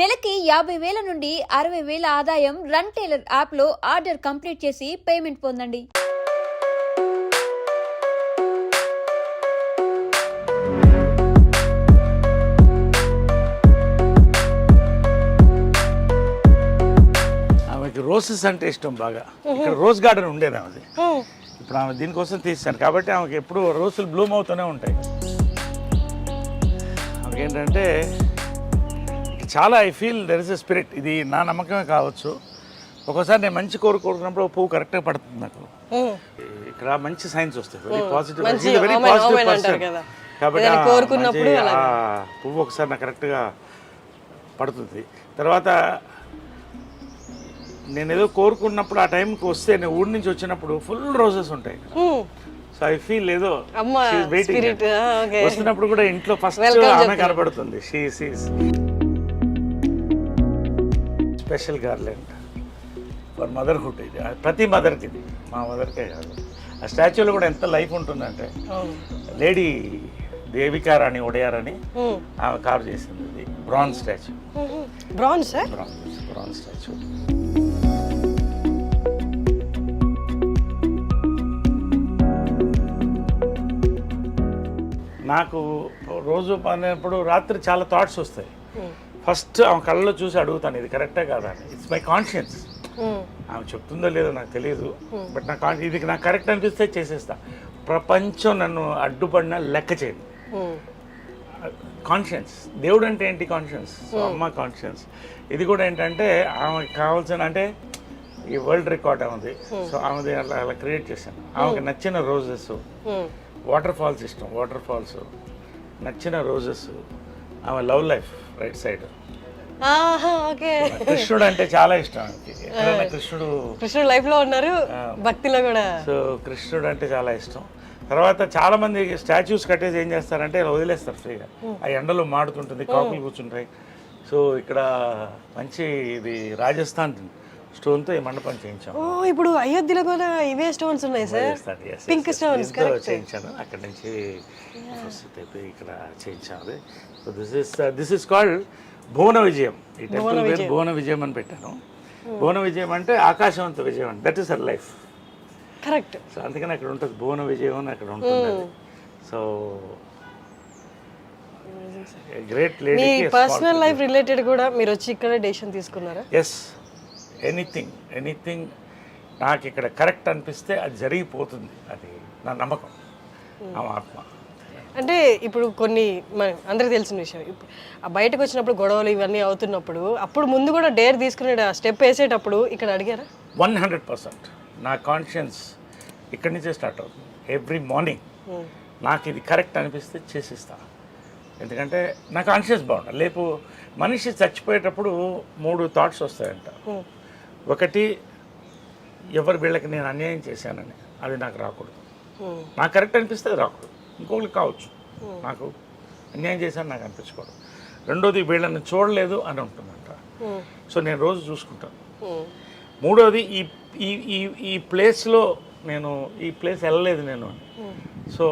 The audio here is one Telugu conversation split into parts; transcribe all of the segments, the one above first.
నెలకి యాభై వేల నుండి అరవై వేల ఆదాయం రన్ టైలర్ యాప్లో ఆర్డర్ కంప్లీట్ చేసి పేమెంట్ పొందండి. ఆమెకి రోసెస్ అంటే ఇష్టం బాగా. ఇక్కడ రోజ్ గార్డెన్ ఉండేది ఆమెది. ఇప్పుడు ఆమె దీనికోసం తీస్తాను కాబట్టి ఆమెకి ఎప్పుడు రోజులు బ్లూమ్ అవుతూనే ఉంటాయి. ఆమెకి ఏంటంటే చాలా I feel there is a spirit ఇది నా నమ్మకమే కావచ్చు. ఒక్కోసారి నేను మంచి కోరు కోరుకున్నప్పుడు ఓ పువ్వు కరెక్ట్గా పడుతుంది నాకు. ఇక్కడ మంచి సైన్స్ వస్తాయి. Very positive very positive person. కాబట్టి కోరుకున్నప్పుడు పువ్వు ఒకసారి నాకు కరెక్ట్గా పడుతుంది. తర్వాత నేను ఏదో కోరుకున్నప్పుడు ఆ టైంకి వస్తే నేను ఊరి నుంచి వచ్చినప్పుడు ఫుల్ రోజెస్ ఉంటాయి సో ఐ ఫీల్ ఏదో. వస్తున్నప్పుడు కూడా ఇంట్లో ఫస్ట్ ఆమె. కనబడుతుంది she sees special garland for motherhood ఇది. ప్రతి మదర్కి ఇది. మా మదర్కే కాదు. ఆ స్టాచ్యూలో కూడా ఎంత లైఫ్ ఉంటుందంటే లేడీ దేవికారాణి ఒడయారని ఆమె కార్ చేసింది ఇది. Bronze statue bronze sir bronze bronze statue నాకు రోజు పడినప్పుడు రాత్రి చాలా థాట్స్ వస్తాయి. ఫస్ట్ ఆమె కళ్ళలో చూసి అడుగుతాను ఇది కరెక్టే కాదా అని. ఇట్స్ మై కాన్షియన్స్ ఆమె చెప్తుందో లేదో నాకు తెలియదు బట్ నా కాన్ ఇది నాకు కరెక్ట్ అనిపిస్తే చేసేస్తా. ప్రపంచం నన్ను అడ్డుపడినా లెక్క చేయను కాన్షియన్స్ దేవుడు అంటే ఏంటి కాన్షియన్స్ అమ్మ కాన్షియన్స్ ఇది కూడా ఏంటంటే ఆమెకి కావాల్సిన అంటే ఈ వరల్డ్ రికార్డ్ ఆమెది. సో ఆమెది అలా అలా క్రియేట్ చేశాను. ఆమెకు నచ్చిన రోజెస్ వాటర్ ఫాల్స్ ఇష్టం వాటర్ ఫాల్స్ నచ్చిన రోజెస్ ఆమె లవ్ లైఫ్. Right side. కృష్ణుడు అంటే చాలా ఇష్టం కృష్ణుడు కృష్ణుడు లైఫ్లో ఉన్నారు భక్తిలో కూడా. సో కృష్ణుడు అంటే చాలా ఇష్టం. తర్వాత చాలా మంది స్టాచ్యూస్ కట్టేసి ఏం చేస్తారంటే ఇలా వదిలేస్తారు ఫ్రీగా. ఆ ఎండలో మాడుతుంటుంది కాకులు కూర్చుంటాయి. సో ఇక్కడ మంచి ఇది రాజస్థాన్ స్టోన్తో ఈ మండపం చేయించాం. ఓ ఇప్పుడు అయోధ్యలో కూడా ఇవే స్టోన్స్ ఉన్నాయి సార్. పింక్. స్టోన్స్ చేయించాను. అక్కడ నుంచి ఇక్కడ చేయించాము so this is this is called Bhuvana Vijayam ఈ టెంపుల్ పేరు భువన విజయం అని పెట్టాను. భువన విజయం అంటే ఆకాశవంత విజయం అంటే that is our life correct. So అందుకని అక్కడ ఉంటుంది భువన విజయం అని అక్కడ ఉంటుంది. సో గ్రేట్ మీ లేడీ పర్సనల్ లైఫ్ రిలేటెడ్ కూడా మీరు వచ్చి ఇక్కడ డెసిషన్ తీసుకున్నారా? ఎస్ ఎనీథింగ్ ఎనీథింగ్ నాకు ఇక్కడ కరెక్ట్ అనిపిస్తే అది జరిగిపోతుంది. అది నా నమ్మకం. ఆ ఆత్మ. అంటే ఇప్పుడు కొన్ని మన అందరికి తెలిసిన విషయం. బయటకు వచ్చినప్పుడు గొడవలు ఇవన్నీ అవుతున్నప్పుడు అప్పుడు ముందు కూడా డేర్ తీసుకునే స్టెప్ వేసేటప్పుడు ఇక్కడ అడిగారా? One hundred percent. నా కాన్షియన్స్ ఇక్కడి నుంచే స్టార్ట్ అవుతుంది. ఎవ్రీ మార్నింగ్ నాకు ఇది కరెక్ట్ అనిపిస్తే చేసిస్తా. ఎందుకంటే నా కాన్షియస్ బాగుంటుంది లేపు మనిషి చచ్చిపోయేటప్పుడు మూడు థాట్స్ వస్తాయంట. ఒకటి ఎవరు వీళ్ళకి నేను అన్యాయం చేశానని. అది నాకు రాకూడదు. నాకు కరెక్ట్ అనిపిస్తే అది రాకూడదు. ఇంకొకరికి కావచ్చు. నాకు అన్యాయం చేశాను నాకు అనిపించకూడదు రెండోది వీళ్ళని చూడలేదు అని ఉంటుందంట. సో నేను రోజు చూసుకుంటాను మూడోది ఈ ఈ ఈ ప్లేస్లో నేను ఈ ప్లేస్ వెళ్ళలేదు నేను అని. సో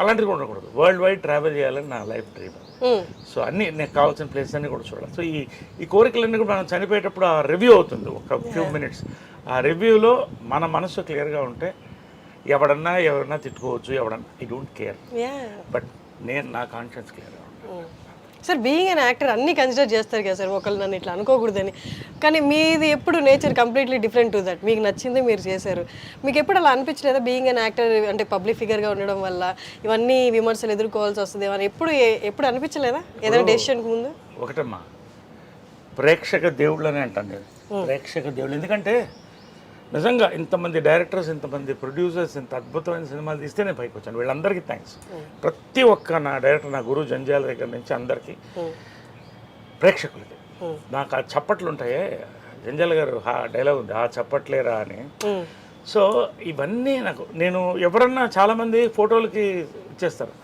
అలాంటివి కూడా ఉండకూడదు. వరల్డ్ వైడ్ ట్రావెల్ చేయాలని నా లైఫ్ డ్రీమ్ సో అన్ని నాకు కావాల్సిన ప్లేస్ అన్ని కూడా చూడాలి. సో ఈ ఈ కోరికలన్నీ కూడా మనం చనిపోయేటప్పుడు ఆ రివ్యూ అవుతుంది. ఒక ఫ్యూ మినిట్స్ ఆ రివ్యూలో మన మనసు క్లియర్గా ఉంటే ఎవడన్నా ఎవరన్నా తిట్టుకోవచ్చు ఎవడన్నా. ఐ డోంట్ కేర్ బట్ నేను నా కాన్షియన్స్ క్లియర్గా ఉంటాను సార్ బీయింగ్ అన్ యాక్టర్ అన్ని కన్సిడర్ చేస్తారు కదా సార్ ఒకళ్ళు నన్ను ఇట్లా అనుకోకూడదని. కానీ మీది ఎప్పుడు nature completely different to that మీకు నచ్చింది మీరు చేశారు. మీకు ఎప్పుడు అలా అనిపించలేదా బీయింగ్ అన్ యాక్టర్ అంటే పబ్లిక్ ఫిగర్గా ఉండడం వల్ల? ఇవన్నీ విమర్శలు ఎదుర్కోవాల్సి వస్తుంది. అని ఎప్పుడు ఎప్పుడు అనిపించలేదా? ఏదైనా డెసిషన్కి ముందు? ఒకటమ్మా. ప్రేక్షక దేవుళ్ళు అని అంటాను నేను. ప్రేక్షక దేవుళ్ళు. ఎందుకంటే నిజంగా ఇంతమంది డైరెక్టర్స్ ఇంతమంది ప్రొడ్యూసర్స్ ఇంత అద్భుతమైన సినిమాలు తీస్తే నేను పైకి వచ్చాను వీళ్ళందరికీ థ్యాంక్స్ ప్రతి ఒక్క నా డైరెక్టర్ నా గురువు జంజాల దగ్గర నుంచి అందరికీ ప్రేక్షకులకి. నాకు ఆ చప్పట్లు ఉంటాయే. జంజాల గారు ఆ డైలాగ్ ఉంది ఆ చప్పట్లేరా అని. సో ఇవన్నీ నాకు నేను ఎవరన్నా చాలామంది ఫోటోలకి ఇచ్చేస్తారు.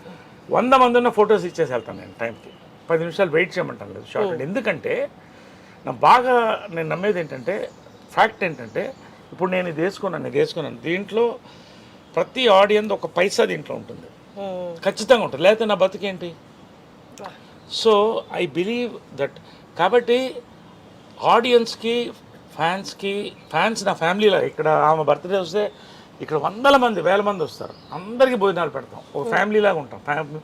వంద మంది ఉన్న ఫొటోస్ ఇచ్చేసి వెళ్తాను నేను టైంకి. పది నిమిషాలు వెయిట్ చేయమంటాను లేదు షార్ట్ ఎందుకంటే నా బాగా నేను నమ్మేది ఏంటంటే ఫ్యాక్ట్ ఏంటంటే ఇప్పుడు నేను ఇది వేసుకున్నాను ఇది వేసుకున్నాను. దీంట్లో ప్రతి ఆడియన్స్ ఒక పైసా దీంట్లో ఉంటుంది. ఖచ్చితంగా ఉంటుంది. లేకపోతే నా బతుకేంటి? సో ఐ బిలీవ్ దట్ కాబట్టి ఆడియన్స్కి ఫ్యాన్స్కి ఫ్యాన్స్ నా ఫ్యామిలీలో ఇక్కడ ఆమె బర్త్డే వస్తే ఇక్కడ వందల మంది వేల మంది వస్తారు. అందరికీ భోజనాలు పెడతాం. ఒక ఫ్యామిలీలాగా ఉంటాం.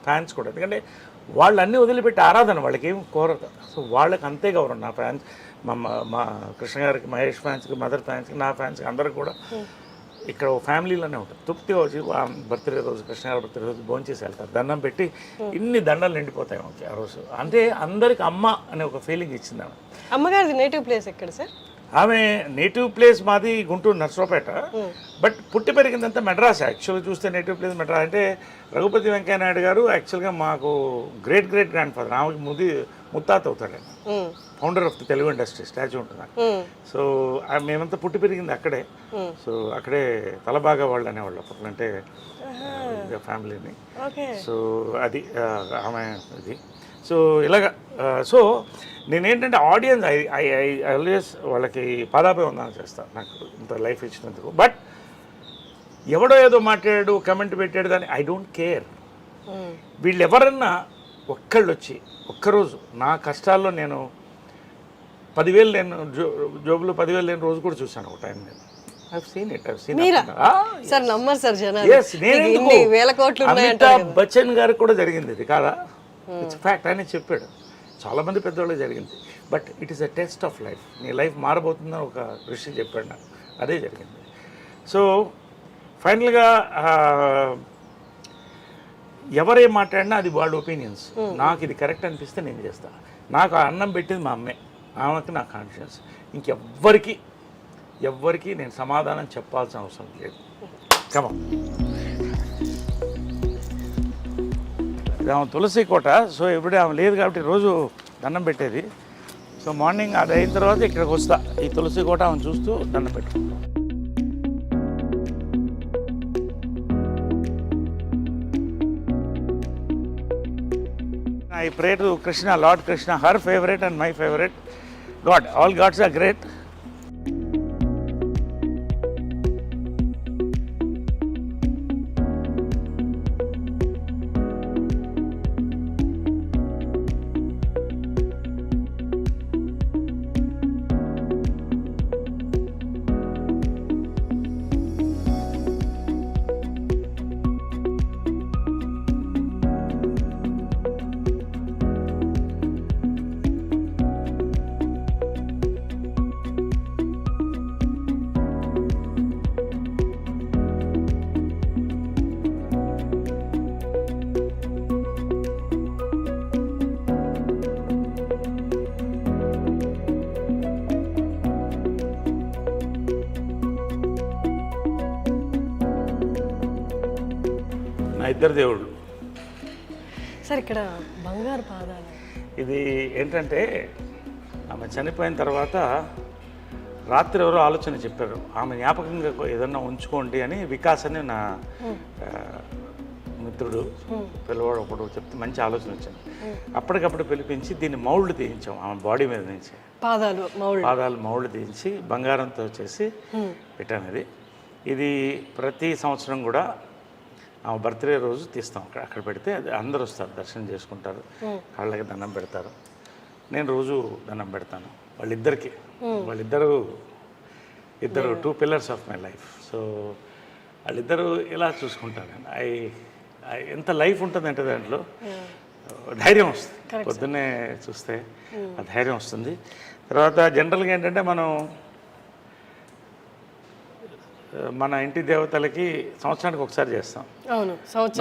ఫ్యాన్స్ కూడా. ఎందుకంటే వాళ్ళు అన్నీ వదిలిపెట్టి ఆరాధన వాళ్ళకి ఏం కోరదు సో వాళ్ళకి అంతే గౌరవం. నా ఫ్యాన్స్ మా మా- మా కృష్ణ గారికి మహేష్ ఫ్యాన్స్కి మదర్ ఫ్యాన్స్కి నా ఫ్యాన్స్కి అందరూ కూడా ఇక్కడ ఓ ఫ్యామిలీలోనే ఉంటుంది తృప్తిగా వచ్చి బర్త్డే రోజు కృష్ణగారి బర్త్డే రోజు భోంచేసి వెళ్తారు. దండం పెట్టి ఇన్ని దండలు నిండిపోతాయి ఆ రోజు. అంటే అందరికి అమ్మ అనే ఒక ఫీలింగ్ ఇచ్చింది ఆమె. అమ్మగారిది నేటివ్ ప్లేస్ ఎక్కడ సార్? ఆమె నేటివ్ ప్లేస్ మాది గుంటూరు నర్సరావుపేట. బట్ పుట్టి పెరిగిందంతా మెడ్రాస్. యాక్చువల్గా చూస్తే నేటివ్ ప్లేస్ మెడ్రాస్ అంటే రఘుపతి వెంకయ్య నాయుడు గారు యాక్చువల్గా మాకు గ్రేట్ గ్రేట్ గ్రాండ్ ఫాదర్ ఆమెకి ముది ముత్తాత అవుతాడు. Founder of the Telugu industry statue ఉంటుంది. సో మేమంతా పుట్టి పెరిగింది అక్కడే. సో అక్కడే తలబాగా వాళ్ళు అనేవాళ్ళు అప్పట్లో. అంటే ఫ్యామిలీని ఓకే. సో అది ఆమె ఇది. సో ఇలాగ సో నేనేంటంటే audience I I I always వాళ్ళకి పాదాపై ఉందని చేస్తాను నాకు ఇంత లైఫ్ ఇచ్చినందుకు. బట్ ఎవడో ఏదో మాట్లాడాడు కమెంట్ పెట్టాడు దాన్ని ఐ డోంట్ కేర్. వీళ్ళు ఎవరన్నా ఒక్కళ్ళు వచ్చి ఒక్కరోజు నా కష్టాల్లో నేను పదివేలు నేను జో జోబులో పదివేలు లేని రోజు కూడా చూశాను ఒక టైం నేను. అమితాబ్ బచ్చన్ గారికి కూడా జరిగింది ఇది కాదా? ఇట్స్ ఫ్యాక్ట్ ఆయన చెప్పాడు. చాలా మంది పెద్దవాళ్ళకి జరిగింది. But it is a test of life నీ లైఫ్ మారబోతుందని ఒక విషయం చెప్పాడు నాకు. అదే జరిగింది. సో ఫైనల్గా ఎవరేం మాట్లాడినా అది వాళ్ళ ఒపీనియన్స్ నాకు ఇది కరెక్ట్ అనిపిస్తే నేను చేస్తా. నాకు ఆ అన్నం పెట్టింది మా అమ్మే. ఆమెకి నా కాన్షియన్స్ ఇంకెవ్వరికి ఎవ్వరికి నేను సమాధానం చెప్పాల్సిన అవసరం లేదు. కమా ఆమె తులసి కోట సో ఎప్పుడే ఆమె లేదు కాబట్టి రోజు దండం పెట్టేది సో మార్నింగ్ అది అయిన తర్వాత ఇక్కడికి వస్తా ఈ తులసి కోట ఆమె చూస్తూ దండం పెట్టుకుంటాం I pray to Krishna, Lord Krishna, her favorite and my favorite. God, all gods are great. నా ఇద్దరు దేవుళ్ళు. సార్ ఇక్కడ బంగారు పాదాలు. ఇది ఏంటంటే ఆమె చనిపోయిన తర్వాత రాత్రి ఎవరో ఆలోచన చెప్పారు. ఆమె జ్ఞాపకంగా ఏదన్నా ఉంచుకోండి అని వికాస్ అని నా మిత్రుడు పిల్లవాడు ఒకడు చెప్తే మంచి ఆలోచన వచ్చింది. అప్పటికప్పుడు పిలిపించి దీన్ని మౌల్డ్ తీయించాం. ఆమె బాడీ మీద నుంచి. పాదాలు మౌళ్ళు. పాదాలు మౌళ్ళు తీయించి బంగారంతో చేసి పెట్టాను ఇది ఇది ప్రతి సంవత్సరం కూడా ఆమె బర్త్డే రోజు తీస్తాం. అక్కడ అక్కడ పెడితే అది అందరూ వస్తారు దర్శనం చేసుకుంటారు. కాళ్ళకి దండం పెడతారు. నేను రోజు దండం పెడతాను వాళ్ళిద్దరికి. వాళ్ళిద్దరూ ఇద్దరు two pillars of my life so వాళ్ళిద్దరూ ఇలా చూసుకుంటారు. ఐ ఎంత లైఫ్ ఉంటుందంటే దాంట్లో ధైర్యం వస్తుంది. పొద్దున్నే చూస్తే ఆ ధైర్యం వస్తుంది. తర్వాత జనరల్గా ఏంటంటే మనం మన ఇంటి దేవతలకి సంవత్సరానికి ఒకసారి చేస్తాం.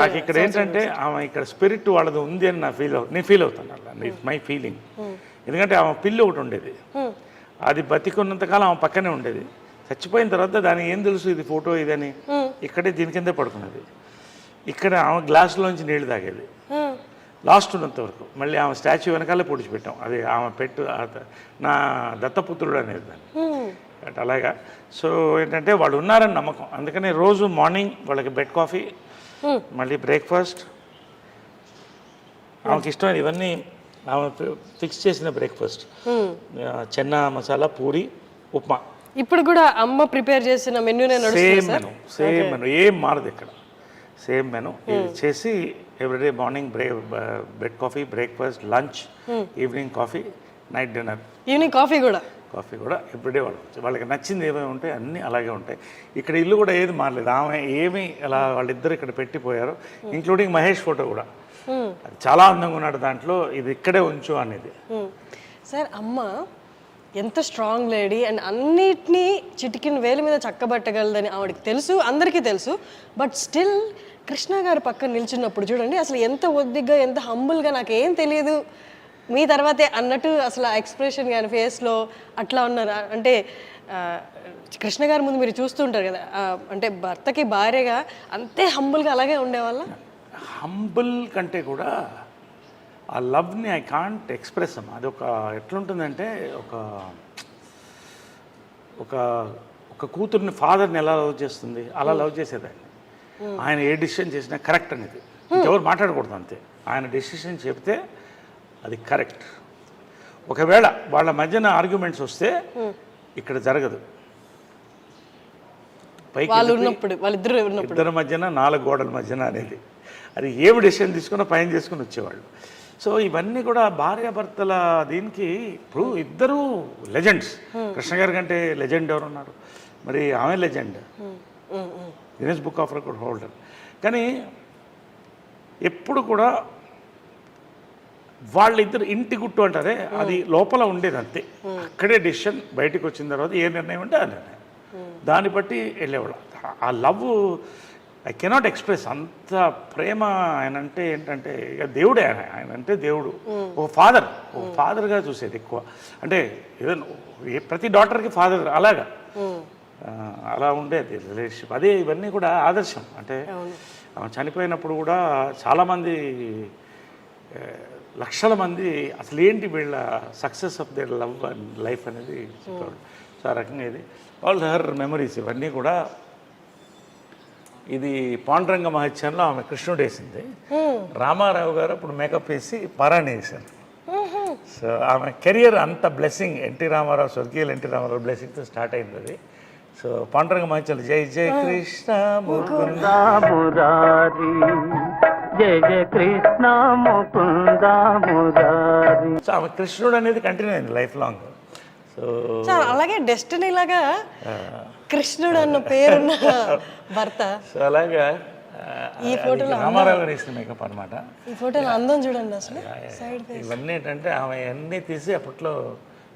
నాకు ఇక్కడ ఏంటంటే ఆమె ఇక్కడ స్పిరిట్ వాళ్ళది ఉంది అని నా ఫీల్ నేను ఫీల్ అవుతాను అలా. ఇట్స్ మై ఫీలింగ్ ఎందుకంటే ఆమె పిల్లి ఒకటి ఉండేది. అది బతికున్నంతకాలం ఆమె పక్కనే ఉండేది. చచ్చిపోయిన తర్వాత దానికి ఏం తెలుసు ఇది ఫోటో ఇదని? ఇక్కడే దీని కిందే పడుకున్నది. ఇక్కడ ఆమె గ్లాసులోంచి నీళ్ళు తాగేది. లాస్ట్ ఉన్నంత వరకు. మళ్ళీ ఆమె స్టాచ్యూ వెనకాలే పొడిచిపెట్టాం. అది ఆమె పెట్టు నా దత్తపుత్రుడు అనేది దాన్ని. అట్ అలాగా? సో ఏంటంటే వాళ్ళు ఉన్నారని నమ్మకం. అందుకని రోజు మార్నింగ్ వాళ్ళకి బెడ్ కాఫీ మళ్ళీ బ్రేక్ఫాస్ట్. ఆమెకి ఇష్టమైన ఇవన్నీ ఆమె ఫిక్స్ చేసిన బ్రేక్ఫాస్ట్. చెన్న మసాలా పూరి ఉప్మా. ఇప్పుడు కూడా అమ్మ ప్రిపేర్ చేసిన నడుస్తుంది సేమ్ మెను సేమ్ మెను ఏం మారదు ఇక్కడ. Same menu. చేసి everyday morning బ్రే bed coffee breakfast lunch evening coffee night dinner. Evening coffee కూడా? కాఫీ కూడా ఎవ్రీడే వాళ్ళు వాళ్ళకి నచ్చింది ఏమేమి ఉంటాయి అన్నీ అలాగే ఉంటాయి. ఇక్కడ ఇల్లు కూడా ఏది మారలేదు. ఆమె ఏమి అలా వాళ్ళిద్దరు ఇక్కడ పెట్టిపోయారు ఇంక్లూడింగ్ మహేష్ ఫోటో కూడా. అది చాలా అందంగా ఉన్నాడు దాంట్లో ఇది ఇక్కడే ఉంచు అనేది. సార్ అమ్మ ఎంత స్ట్రాంగ్ లేడీ అండ్ అన్నిటినీ చిటికిన వేలు మీద చక్కబట్టగలదని ఆవిడకి తెలుసు అందరికీ తెలుసు. బట్ స్టిల్ కృష్ణ గారు పక్కన నిల్చున్నప్పుడు చూడండి అసలు ఎంత ఒద్దిగ్గా ఎంత హంబుల్గా నాకు ఏం తెలియదు. మీ తర్వాతే అన్నట్టు అసలు ఆ ఎక్స్ప్రెషన్ కానీ ఫేస్లో అట్లా ఉన్నారు. అంటే కృష్ణ గారి ముందు మీరు చూస్తూ ఉంటారు కదా అంటే భర్తకి భార్యగా అంతే హంబుల్గా అలాగే ఉండేవాళ్ళ? హంబుల్ కంటే కూడా ఆ లవ్ని ఐ కాంట్ ఎక్స్ప్రెస్ అమ్మా. అది ఒక ఎట్లుంటుందంటే ఒక ఒక ఒక కూతుర్ని ఫాదర్ని ఎలా లవ్ చేస్తుంది? అలా లవ్ చేసేదాన్ని. ఆయన ఏ డిసిషన్ చేసినా కరెక్ట్ అనేది. ఎవరు మాట్లాడకూడదు అంతే. ఆయన డెసిషన్ చెప్తే అది కరెక్ట్. ఒకవేళ వాళ్ళ మధ్యన ఆర్గ్యుమెంట్స్ వస్తే ఇక్కడ జరగదు. పైకి ఇద్దరి మధ్యన నాలుగు గోడల మధ్యన అనేది. అది ఏమి డెసిషన్ తీసుకున్నా పైన చేసుకుని వచ్చేవాళ్ళు. సో ఇవన్నీ కూడా భార్యాభర్తల దీనికి ఇప్పుడు ఇద్దరు లెజెండ్స్ కృష్ణ గారి కంటే లెజెండ్ ఎవరు ఉన్నారు మరి ఆమె legend Guinness book of record holder కానీ ఎప్పుడు కూడా వాళ్ళిద్దరు ఇంటి గుట్టు అంటారే అది లోపల ఉండేది అంతే అక్కడే డెసిషన్ బయటకు వచ్చిన తర్వాత ఏ నిర్ణయం అంటే ఆ నిర్ణయం. దాన్ని బట్టి వెళ్ళేవాళ్ళు. ఆ లవ్ ఐ కెనాట్ ఎక్స్ప్రెస్ అంత ప్రేమ ఆయన అంటే ఏంటంటే ఇక దేవుడే ఆయన ఆయన అంటే దేవుడు ఒక ఫాదర్ ఒక ఫాదర్గా చూసేది ఎక్కువ. అంటే ఏదో ఏ- ప్రతి డాక్టర్కి ఫాదర్ అలాగా. అలా ఉండేది. రిలేషన్షిప్. అదే ఇవన్నీ కూడా ఆదర్శం. అంటే ఆమె చనిపోయినప్పుడు కూడా చాలామంది లక్షల మంది అసలు ఏంటి వీళ్ళ success of their love and life అనేది చెప్పాడు సో ఆ రకంగా ఇది. ఆల్ హర్ మెమరీస్ ఇవన్నీ కూడా ఇది పాండురంగ మహత్యంలో ఆమె కృష్ణుడు వేసింది. రామారావు గారు అప్పుడు మేకప్ వేసి పారాయణ వేశారు. సో ఆమె కెరియర్ అంత బ్లెస్సింగ్ ఎన్టీ రామారావు స్వర్గీయులు ఎన్టీ రామారావు బ్లెస్సింగ్తో స్టార్ట్ అయింది అది సో పాండురంగ మహత్యంలో జై జై కృష్ణ ముకుంద జయ జయ కృష్ణ ముకుంద మురారి. కృష్ణుడు అనేది కంటిన్యూ అయింది లైఫ్ లాంగ్. సో సార్ అలాగే డెస్టినీ లాగా కృష్ణుడు అన్న పేరున్న భర్త. సో అలాగా ఈ ఫోటోలో రామారావు గారు వేసిన మేకప్ అనమాట ఈ ఫోటోలో అందం చూడండి అసలు. ఇవన్నీ ఏంటంటే ఆమె అన్నీ తీసి అప్పట్లో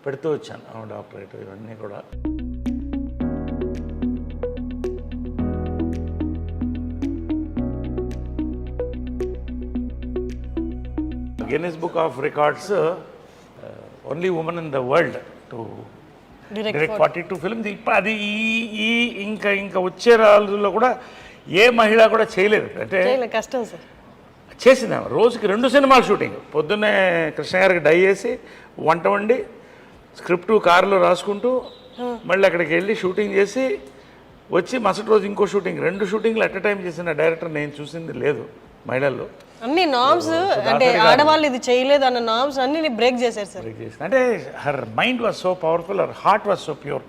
పెడుతూ వచ్చాను. ఆమె డాక్టరేట్ ఇవన్నీ కూడా. Guinness book of records only women in the world to direct forty two films ఇప్పుడు అది ఈ ఈ ఇంకా ఇంకా వచ్చే రోజుల్లో కూడా ఏ మహిళ కూడా చేయలేదు. అంటే కష్టం సార్. చేసింది రోజుకి రెండు సినిమాలు షూటింగ్. పొద్దున్నే కృష్ణ గారికి డై చేసి వంట వండి స్క్రిప్ట్ కారులో రాసుకుంటూ మళ్ళీ అక్కడికి వెళ్ళి షూటింగ్ చేసి వచ్చి మరుసటి రోజు ఇంకో షూటింగ్. రెండు షూటింగ్లు అట్ టైం చేసిన డైరెక్టర్ నేను చూసింది లేదు మహిళల్లో. అన్ని నామ్స్ అంటే ఆడవాళ్ళు ఇది చేయలేదు అన్న నామ్స్ అన్ని బ్రేక్ చేశారు సార్ అంటే her mind was so powerful her heart was so pure